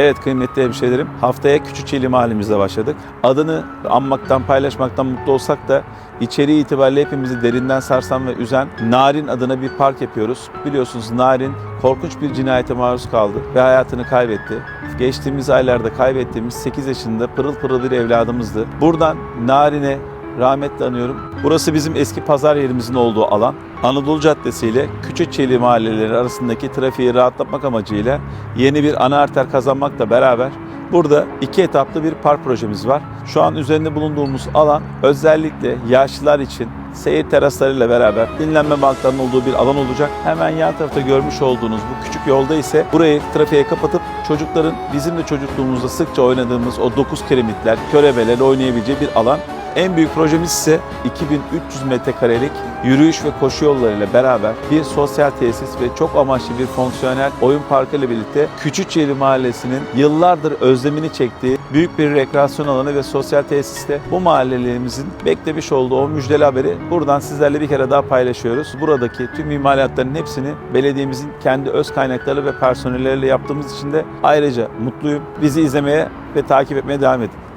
Evet kıymetli hemşehrilerim, haftaya Küçükçeli mahallemizde başladık. Adını anmaktan, paylaşmaktan mutlu olsak da içeriği itibariyle hepimizi derinden sarsan ve üzen Narin adına bir park yapıyoruz. Biliyorsunuz Narin korkunç bir cinayete maruz kaldı ve hayatını kaybetti. Geçtiğimiz aylarda kaybettiğimiz 8 yaşında pırıl pırıl bir evladımızdı. Buradan Narin'e rahmetle anıyorum. Burası bizim eski pazar yerimizin olduğu alan. Anadolu Caddesi ile Küçükçeli mahalleleri arasındaki trafiği rahatlatmak amacıyla yeni bir ana arter kazanmakla beraber burada iki etaplı bir park projemiz var. Şu an üzerinde bulunduğumuz alan özellikle yaşlılar için seyir teraslarıyla beraber dinlenme banklarının olduğu bir alan olacak. Hemen yan tarafta görmüş olduğunuz bu küçük yolda ise burayı trafiğe kapatıp çocukların bizim de çocukluğumuzda sıkça oynadığımız o 9 kiremitler, körebeler oynayabileceği bir alan. En büyük projemiz ise 2300 metrekarelik yürüyüş ve koşu yollarıyla beraber bir sosyal tesis ve çok amaçlı bir fonksiyonel oyun parkı ile birlikte Küçükçeli Mahallesi'nin yıllardır özlemini çektiği büyük bir rekreasyon alanı ve sosyal tesiste bu mahallelerimizin beklemiş olduğu o müjdeli haberi buradan sizlerle bir kere daha paylaşıyoruz. Buradaki tüm imalatların hepsini belediyemizin kendi öz kaynakları ve personelleriyle yaptığımız için de ayrıca mutluyum. Bizi izlemeye ve takip etmeye devam edin.